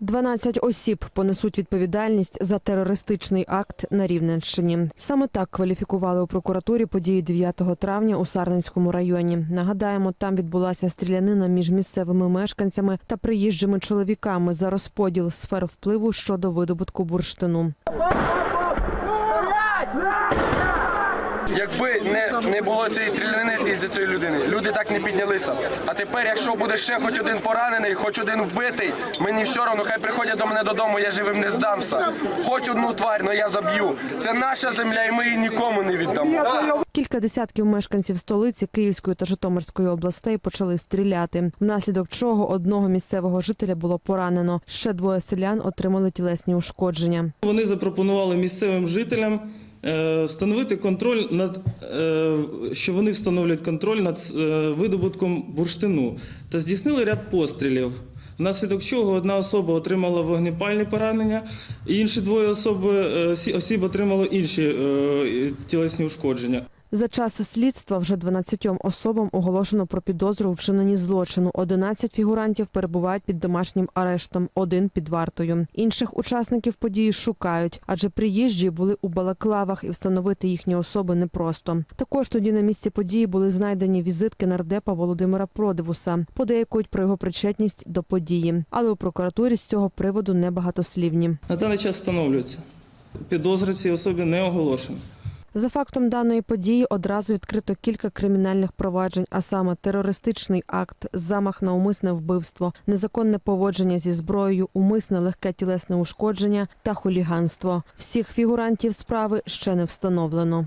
12 осіб понесуть відповідальність за терористичний акт на Рівненщині. Саме так кваліфікували у прокуратурі події 9 травня у Сарненському районі. Нагадаємо, там відбулася стрілянина між місцевими мешканцями та приїжджими чоловіками за розподіл сфер впливу щодо видобутку бурштину. Якби не, не було цієї стрілянини із цієї людини, люди так не піднялися. А тепер, якщо буде ще хоч один поранений, хоч один вбитий, мені все одно, хай приходять до мене додому, я живим не здамся. Хоч одну тварь, але я заб'ю. Це наша земля, і ми її нікому не віддамо. Кілька десятків мешканців столиці Київської та Житомирської областей почали стріляти, внаслідок чого одного місцевого жителя було поранено. Ще двоє селян отримали тілесні ушкодження. Вони запропонували місцевим жителям встановити контроль над е, що вони встановлюють контроль над е, видобутком бурштину та здійснили ряд пострілів. Внаслідок чого одна особа отримала вогнепальні поранення, і інші двоє е, сі- осіб отримали інші е, тілесні ушкодження. За час слідства вже 12 особам оголошено про підозру у вчиненні злочину. 11 фігурантів перебувають під домашнім арештом, один під вартою. Інших учасників події шукають, адже приїжджі були у балаклавах і встановити їхні особи непросто. Також тоді на місці події були знайдені візитки нардепа Володимира Продивуса. Подейкують про його причетність до події, але у прокуратурі з цього приводу небагатослівні. На даний час встановлюється. Підозри цій особі не оголошено. За фактом даної події одразу відкрито кілька кримінальних проваджень, а саме терористичний акт, замах на умисне вбивство, незаконне поводження зі зброєю, умисне легке тілесне ушкодження та хуліганство. Всіх фігурантів справи ще не встановлено.